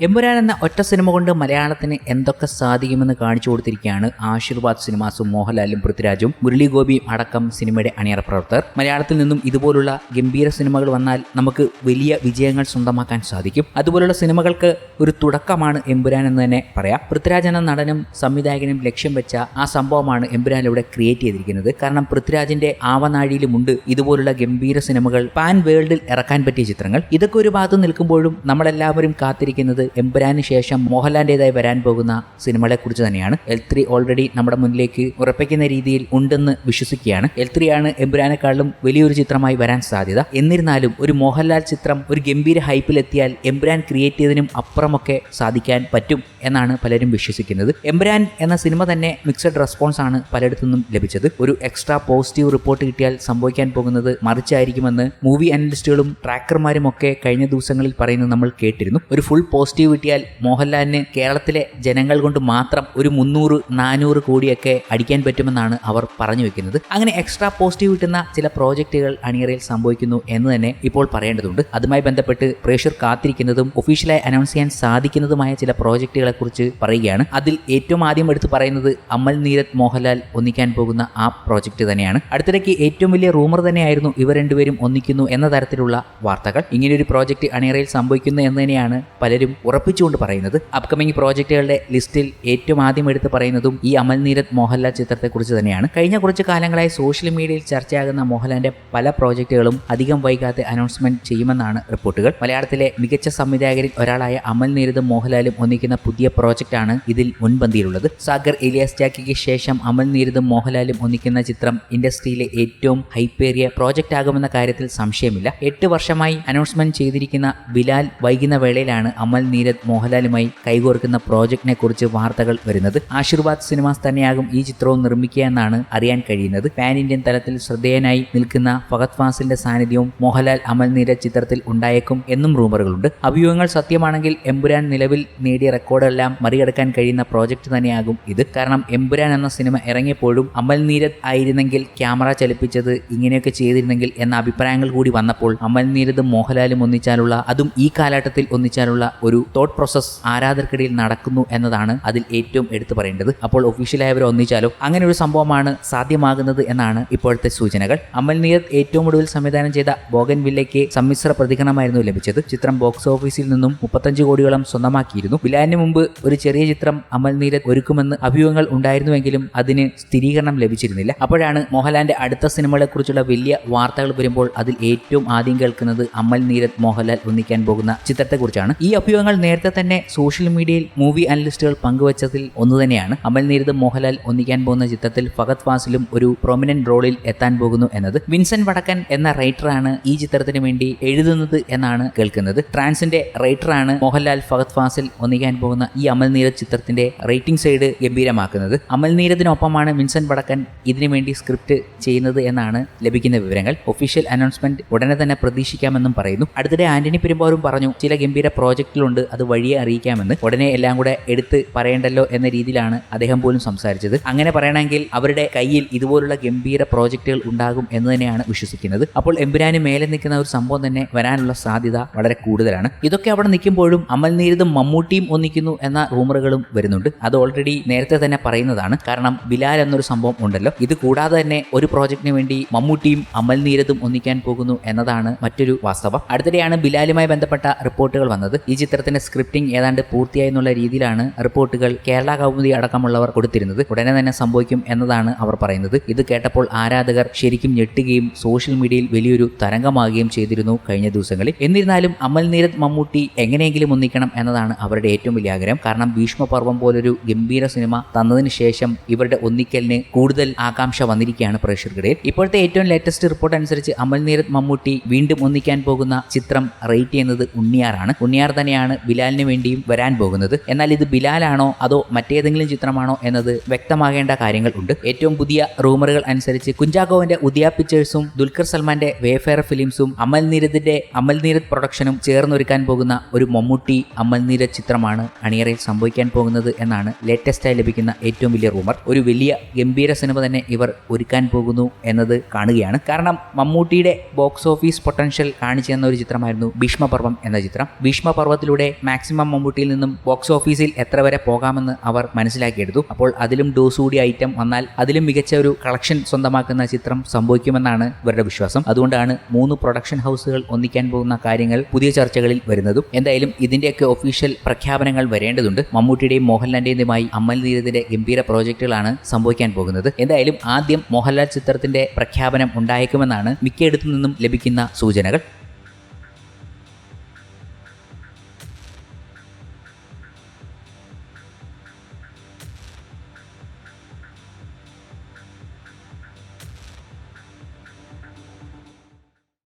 എമ്പുരാൻ എന്ന ഒറ്റ സിനിമ കൊണ്ട് മലയാളത്തിന് എന്തൊക്കെ സാധിക്കുമെന്ന് കാണിച്ചു കൊടുത്തിരിക്കുകയാണ് ആശീർവാദ് സിനിമാസും മോഹൻലാലും പൃഥ്വിരാജും മുരളി ഗോപിയും അടക്കം സിനിമയുടെ അണിയറ പ്രവർത്തകർ. മലയാളത്തിൽ നിന്നും ഇതുപോലുള്ള ഗംഭീര സിനിമകൾ വന്നാൽ നമുക്ക് വലിയ വിജയങ്ങൾ സ്വന്തമാക്കാൻ സാധിക്കും. അതുപോലുള്ള സിനിമകൾക്ക് ഒരു തുടക്കമാണ് എമ്പുരാൻ എന്ന് തന്നെ പറയാം. പൃഥ്വിരാജ് എന്ന നടനും സംവിധായകനും ലക്ഷ്യം വെച്ച ആ സംഭവമാണ് എമ്പുരാൻ ഇവിടെ ക്രിയേറ്റ് ചെയ്തിരിക്കുന്നത്. കാരണം പൃഥ്വിരാജിന്റെ ആവനാഴിയിലുമുണ്ട് ഇതുപോലുള്ള ഗംഭീര സിനിമകൾ. പാൻ വേൾഡിൽ ഇറക്കാൻ പറ്റിയ ചിത്രങ്ങൾ. ഇതൊക്കെ ഒരു ഭാഗത്ത് നിൽക്കുമ്പോഴും നമ്മളെല്ലാവരും കാത്തിരിക്കുന്നത് എമ്പുരാന് ശേഷം മോഹൻലാലിന്റെതായി വരാൻ പോകുന്ന സിനിമകളെ കുറിച്ച് തന്നെയാണ്. എൽ ത്രീ ഓൾറെഡി നമ്മുടെ മുന്നിലേക്ക് ഉറപ്പിക്കുന്ന രീതിയിൽ ഉണ്ടെന്ന് വിശ്വസിക്കുകയാണ്. എൽ ത്രീ ആണ് എംബ്രാനെക്കാളും വലിയൊരു ചിത്രമായി വരാൻ സാധ്യത. എന്നിരുന്നാലും ഒരു മോഹൻലാൽ ചിത്രം ഒരു ഗംഭീര ഹൈപ്പിലെത്തിയാൽ എമ്പുരാൻ ക്രിയേറ്റ് ചെയ്തതിനും അപ്പുറമൊക്കെ സാധിക്കാൻ പറ്റും എന്നാണ് പലരും വിശ്വസിക്കുന്നത്. എമ്പുരാൻ എന്ന സിനിമ തന്നെ മിക്സഡ് റെസ്പോൺസ് ആണ് പലയിടത്തു നിന്നും ലഭിച്ചത്. ഒരു എക്സ്ട്രാ പോസിറ്റീവ് റിപ്പോർട്ട് കിട്ടിയാൽ സംഭവിക്കാൻ പോകുന്നത് മറിച്ചായിരിക്കുമെന്ന് മൂവി അനലിസ്റ്റുകളും ട്രാക്കർമാരും ഒക്കെ കഴിഞ്ഞ ദിവസങ്ങളിൽ പറയുന്നത് നമ്മൾ കേട്ടിരുന്നു. ഒരു ഫുൾ പോസിറ്റീവ് കിട്ടിയാൽ മോഹൻലാലിന് കേരളത്തിലെ ജനങ്ങൾ കൊണ്ട് മാത്രം ഒരു മുന്നൂറ് നാനൂറ് കോടിയൊക്കെ അടിക്കാൻ പറ്റുമെന്നാണ് അവർ പറഞ്ഞു വെക്കുന്നത്. അങ്ങനെ എക്സ്ട്രാ പോസിറ്റീവ് കിട്ടുന്ന ചില പ്രോജക്റ്റുകൾ അണിയറയിൽ സംഭവിക്കുന്നു എന്ന് തന്നെ ഇപ്പോൾ പറയേണ്ടതുണ്ട്. അതുമായി ബന്ധപ്പെട്ട് പ്രഷർ കാത്തിരിക്കുന്നതും ഒഫീഷ്യലായി അനൗൺസ് ചെയ്യാൻ സാധിക്കുന്നതുമായ ചില പ്രോജക്റ്റുകളെ കുറിച്ച് പറയുകയാണ്. അതിൽ ഏറ്റവും ആദ്യം എടുത്തു പറയുന്നത് അമൽ നീരത് മോഹൻലാൽ ഒന്നിക്കാൻ പോകുന്ന ആ പ്രോജക്റ്റ് തന്നെയാണ്. അടുത്തിടയ്ക്ക് ഏറ്റവും വലിയ റൂമർ തന്നെയായിരുന്നു ഇവർ രണ്ടുപേരും ഒന്നിക്കുന്നു എന്ന തരത്തിലുള്ള വാർത്തകൾ. ഇങ്ങനെയൊരു പ്രോജക്റ്റ് അണിയറയിൽ സംഭവിക്കുന്നു എന്ന് തന്നെയാണ് പലരും ഉറപ്പിച്ചുകൊണ്ട് പറയുന്നത്. അപ്കമിംഗ് പ്രോജക്റ്റുകളുടെ ലിസ്റ്റിൽ ഏറ്റവും ആദ്യം എടുത്ത് പറയുന്നതും ഈ അമൽ നീരത് മോഹൻലാൽ ചിത്രത്തെക്കുറിച്ച് തന്നെയാണ്. കഴിഞ്ഞ കുറച്ച് കാലങ്ങളായി സോഷ്യൽ മീഡിയയിൽ ചർച്ചയാകുന്ന മോഹൻലാലിന്റെ പല പ്രോജക്റ്റുകളും അധികം വൈകാതെ അനൗൺസ്മെന്റ് ചെയ്യുമെന്നാണ് റിപ്പോർട്ടുകൾ. മലയാളത്തിലെ മികച്ച സംവിധായകരിൽ ഒരാളായ അമൽ നീരതും മോഹൻലാലും ഒന്നിക്കുന്ന പുതിയ പ്രോജക്റ്റാണ് ഇതിൽ മുൻപന്തിയിലുള്ളത്. സാഗർ ഇലിയാസ് ജാക്കിക്ക് ശേഷം അമൽ നീരതും മോഹൻലാലും ഒന്നിക്കുന്ന ചിത്രം ഇൻഡസ്ട്രിയിലെ ഏറ്റവും ഹൈപ്പേറിയ പ്രോജക്റ്റ് ആകുമെന്ന കാര്യത്തിൽ സംശയമില്ല. എട്ട് വർഷമായി അനൗൺസ്മെന്റ് ചെയ്തിരിക്കുന്ന ബിലാൽ വൈകുന്ന വേളയിലാണ് അമൽ നീരത് മോഹൻലാലുമായി കൈകോർക്കുന്ന പ്രോജക്റ്റിനെ കുറിച്ച് വാർത്തകൾ വരുന്നത്. ആശീർവാദ് സിനിമാസ് തന്നെയാകും ഈ ചിത്രവും നിർമ്മിക്കുക എന്നാണ് അറിയാൻ കഴിയുന്നത്. പാൻ ഇന്ത്യൻ തലത്തിൽ ശ്രദ്ധേയനായി നിൽക്കുന്ന ഫഹദ് ഫാസിന്റെ സാന്നിധ്യവും മോഹൻലാൽ അമൽ നീരജ് ചിത്രത്തിൽ ഉണ്ടായേക്കും എന്നും റൂമറുകളുണ്ട്. അഭിയോഗങ്ങൾ സത്യമാണെങ്കിൽ എമ്പുരാൻ നിലവിൽ നേടിയ റെക്കോർഡെല്ലാം മറികടക്കാൻ കഴിയുന്ന പ്രോജക്റ്റ് തന്നെയാകും ഇത്. കാരണം എമ്പുരാൻ എന്ന സിനിമ ഇറങ്ങിയപ്പോഴും അമൽ നീരജ് ആയിരുന്നെങ്കിൽ ക്യാമറ ചലിപ്പിച്ചത് ഇങ്ങനെയൊക്കെ ചെയ്തിരുന്നെങ്കിൽ എന്ന അഭിപ്രായങ്ങൾ കൂടി വന്നപ്പോൾ അമൽ നീരതും മോഹൻലാലും ഒന്നിച്ചാലുള്ള അതും ഈ കാലഘട്ടത്തിൽ ഒന്നിച്ചാലുള്ള ഒരു തോട്ട് പ്രോസസ് ആരാധകർക്കിടയിൽ നടക്കുന്നു എന്നതാണ് അതിൽ ഏറ്റവും എടുത്തു പറയേണ്ടത്. അപ്പോൾ ഒഫീഷ്യലായവർ ഒന്നിച്ചാലോ? അങ്ങനെ ഒരു സംഭവമാണ് സാധ്യമാകുന്നത് എന്നാണ് ഇപ്പോഴത്തെ സൂചനകൾ. അമൽ നീരത് ഏറ്റവും ഒടുവിൽ സംവിധാനം ചെയ്ത ബോഗൻ വില്ലയ്ക്ക് സമ്മിശ്ര പ്രതികരണമായിരുന്നു ലഭിച്ചത്. ചിത്രം ബോക്സ് ഓഫീസിൽ നിന്നും മുപ്പത്തഞ്ച് കോടിയോളം സ്വന്തമാക്കിയിരുന്നു. ബിലാലിന് മുമ്പ് ഒരു ചെറിയ ചിത്രം അമൽ നീരത് ഒരുക്കുമെന്ന് അഭ്യൂഹങ്ങൾ ഉണ്ടായിരുന്നുവെങ്കിലും അതിന് സ്ഥിരീകരണം ലഭിച്ചിരുന്നില്ല. അപ്പോഴാണ് മോഹൻലാലിന്റെ അടുത്ത സിനിമകളെക്കുറിച്ചുള്ള വലിയ വാർത്തകൾ വരുമ്പോൾ അതിൽ ഏറ്റവും ആദ്യം കേൾക്കുന്നത് അമൽ നീരത് മോഹൻലാൽ ഒന്നിക്കാൻ പോകുന്ന ചിത്രത്തെക്കുറിച്ചാണ്. ഈ അഭ്യൂഹങ്ങൾ നേരത്തെ തന്നെ സോഷ്യൽ മീഡിയയിൽ മൂവി അനലിസ്റ്റുകൾ പങ്കുവച്ചതിൽ ഒന്ന് തന്നെയാണ്. അമൽ നീരത് മോഹൻലാൽ ഒന്നിക്കാൻ പോകുന്ന ചിത്രത്തിൽ ഫഹദ് ഫാസിലും ഒരു പ്രൊമിനന്റ് റോളിൽ എത്താൻ പോകുന്നു എന്നത് വിൻസെന്റ് വടക്കൻ എന്ന റൈറ്ററാണ് ഈ ചിത്രത്തിന് വേണ്ടി എഴുതുന്നത് എന്നാണ് കേൾക്കുന്നത്. ട്രാൻസിന്റെ റൈറ്ററാണ് മോഹൻലാൽ ഫഹദ് ഫാസിൽ ഒന്നിക്കാൻ പോകുന്ന ഈ അമൽ നീരത് ചിത്രത്തിന്റെ റേറ്റിംഗ് സൈഡ് ഗംഭീരമാക്കുന്നത്. അമൽ നീരദിനൊപ്പമാണ് വിൻസെന്റ് വടക്കൻ ഇതിനുവേണ്ടി സ്ക്രിപ്റ്റ് ചെയ്യുന്നത് എന്നാണ് ലഭിക്കുന്ന വിവരങ്ങൾ. ഒഫീഷ്യൽ അനൗൺസ്മെന്റ് ഉടനെ തന്നെ പ്രതീക്ഷിക്കാമെന്നും പറയുന്നു. അടുത്തിടെ ആന്റണി പെരുമ്പാവൂരും പറഞ്ഞു ചില ഗംഭീര പ്രോജക്റ്റിലുണ്ട് അത് വഴിയെ അറിയിക്കാമെന്ന് ഉടനെ എല്ലാം കൂടെ എടുത്ത് പറയണ്ടല്ലോ എന്ന രീതിയിലാണ് അദ്ദേഹം പോലും സംസാരിച്ചത്. അങ്ങനെ പറയണമെങ്കിൽ അവരുടെ കയ്യിൽ ഇതുപോലുള്ള ഗംഭീര പ്രോജക്റ്റുകൾ ഉണ്ടാകും എന്ന് തന്നെയാണ് വിശ്വസിക്കുന്നത്. അപ്പോൾ എമ്പുരാന് മേലെ നിൽക്കുന്ന ഒരു സംഭവം തന്നെ വരാനുള്ള സാധ്യത വളരെ കൂടുതലാണ്. ഇതൊക്കെ അവിടെ നിൽക്കുമ്പോഴും അമൽ നീരതും മമ്മൂട്ടിയും ഒന്നിക്കുന്നു എന്ന റൂമറുകളും വരുന്നുണ്ട്. അത് ഓൾറെഡി നേരത്തെ തന്നെ പറയുന്നതാണ്. കാരണം ബിലാൽ എന്നൊരു സംഭവം ഉണ്ടല്ലോ. ഇത് കൂടാതെ തന്നെ ഒരു പ്രോജക്റ്റിന് വേണ്ടി മമ്മൂട്ടിയും അമൽ നീരതും ഒന്നിക്കാൻ പോകുന്നു എന്നതാണ് മറ്റൊരു വാസ്തവം. അടുത്തിടെയാണ് ബിലാലുമായി ബന്ധപ്പെട്ട റിപ്പോർട്ടുകൾ വന്നത്. ഈ ചിത്രത്തിന്റെ സ്ക്രിപ്റ്റിംഗ് ഏതാണ്ട് പൂർത്തിയായി എന്നുള്ള രീതിയിലാണ് റിപ്പോർട്ടുകൾ കേരള കൗമുദി അടക്കമുള്ളവർ കൊടുത്തിരുന്നത്. ഉടനെ തന്നെ സംഭവിക്കും എന്നതാണ് അവർ പറയുന്നത്. ഇത് കേട്ടപ്പോൾ ആരാധകർ ശരിക്കും ഞെട്ടുകയും സോഷ്യൽ മീഡിയയിൽ വലിയൊരു തരംഗമാകുകയും ചെയ്തിരുന്നു കഴിഞ്ഞ ദിവസങ്ങളിൽ. എന്നിരുന്നാലും അമൽ നീരത് മമ്മൂട്ടി എങ്ങനെയെങ്കിലും ഒന്നിക്കണം എന്നതാണ് അവരുടെ ഏറ്റവും വലിയ ആഗ്രഹം. കാരണം ഭീഷ്മപർവം പോലൊരു ഗംഭീര സിനിമ തന്നതിന് ശേഷം ഇവരുടെ ഒന്നിക്കലിന് കൂടുതൽ ആകാംക്ഷ വന്നിരിക്കുകയാണ് പ്രേക്ഷകർക്കിടയിൽ ഇപ്പോഴത്തെ ഏറ്റവും ലേറ്റസ്റ്റ് റിപ്പോർട്ട് അനുസരിച്ച് അമൽ നീരത് മമ്മൂട്ടി വീണ്ടും ഒന്നിക്കാൻ പോകുന്ന ചിത്രം റേറ്റ് ചെയ്യുന്നത് ഉണ്ണിയാറാണ്. ഉണ്ണിയാർ തന്നെയാണ് ബിലാലിന് വേണ്ടിയും വരാൻ പോകുന്നത്. എന്നാൽ ഇത് ബിലാലാണോ അതോ മറ്റേതെങ്കിലും ചിത്രമാണോ എന്നത് വ്യക്തമാകേണ്ട കാര്യങ്ങൾ ഉണ്ട്. ഏറ്റവും പുതിയ റൂമറുകൾ അനുസരിച്ച് കുഞ്ചാക്കോവിന്റെ ഉദിയ പിക്ചേഴ്സും ദുൽഖർ സൽമാന്റെ വേഫെയർ ഫിലിംസും അമൽ നീരദിന്റെ അമൽ നീരദ് പ്രൊഡക്ഷനും ചേർന്നൊരുക്കാൻ പോകുന്ന ഒരു മമ്മൂട്ടി അമൽ നീരദ് ചിത്രമാണ് അണിയറയിൽ സംഭവിക്കാൻ പോകുന്നത് എന്നാണ് ലേറ്റസ്റ്റായി ലഭിക്കുന്ന ഏറ്റവും വലിയ റൂമർ. ഒരു വലിയ ഗംഭീര സിനിമ തന്നെ ഇവർ ഒരുക്കാൻ പോകുന്നു എന്നത് കാണുകയാണ്. കാരണം മമ്മൂട്ടിയുടെ ബോക്സ് ഓഫീസ് പൊട്ടൻഷ്യൽ കാണിച്ചു തന്ന ഒരു ചിത്രമായിരുന്നു ഭീഷ്മപർവം എന്ന ചിത്രം. ഭീഷ്മപർവത്തിലൂടെ മാക്സിമം മമ്മൂട്ടിയിൽ നിന്നും ബോക്സ് ഓഫീസിൽ എത്ര വരെ പോകാമെന്ന് അവർ മനസ്സിലാക്കിയെടുത്തു. അപ്പോൾ അതിലും ഡോസ് കൂടി ഐറ്റം വന്നാൽ അതിലും മികച്ച ഒരു കളക്ഷൻ സ്വന്തമാക്കുന്ന ചിത്രം സംഭവിക്കുമെന്നാണ് ഇവരുടെ വിശ്വാസം. അതുകൊണ്ടാണ് മൂന്ന് പ്രൊഡക്ഷൻ ഹൗസുകൾ ഒന്നിക്കാൻ പോകുന്ന കാര്യങ്ങൾ പുതിയ ചർച്ചകളിൽ വരുന്നതും. എന്തായാലും ഇതിന്റെയൊക്കെ ഒഫീഷ്യൽ പ്രഖ്യാപനങ്ങൾ വരേണ്ടതുണ്ട്. മമ്മൂട്ടിയുടെയും മോഹൻലാലിന്റെയുമായി അമ്മൽ നീരത്തിന്റെ ഗംഭീര പ്രോജക്റ്റുകളാണ് സംഭവിക്കാൻ പോകുന്നത്. എന്തായാലും ആദ്യം മോഹൻലാൽ ചിത്രത്തിന്റെ പ്രഖ്യാപനം ഉണ്ടായേക്കുമെന്നാണ് മിക്കയിടത്തു നിന്നും ലഭിക്കുന്ന സൂചനകൾ.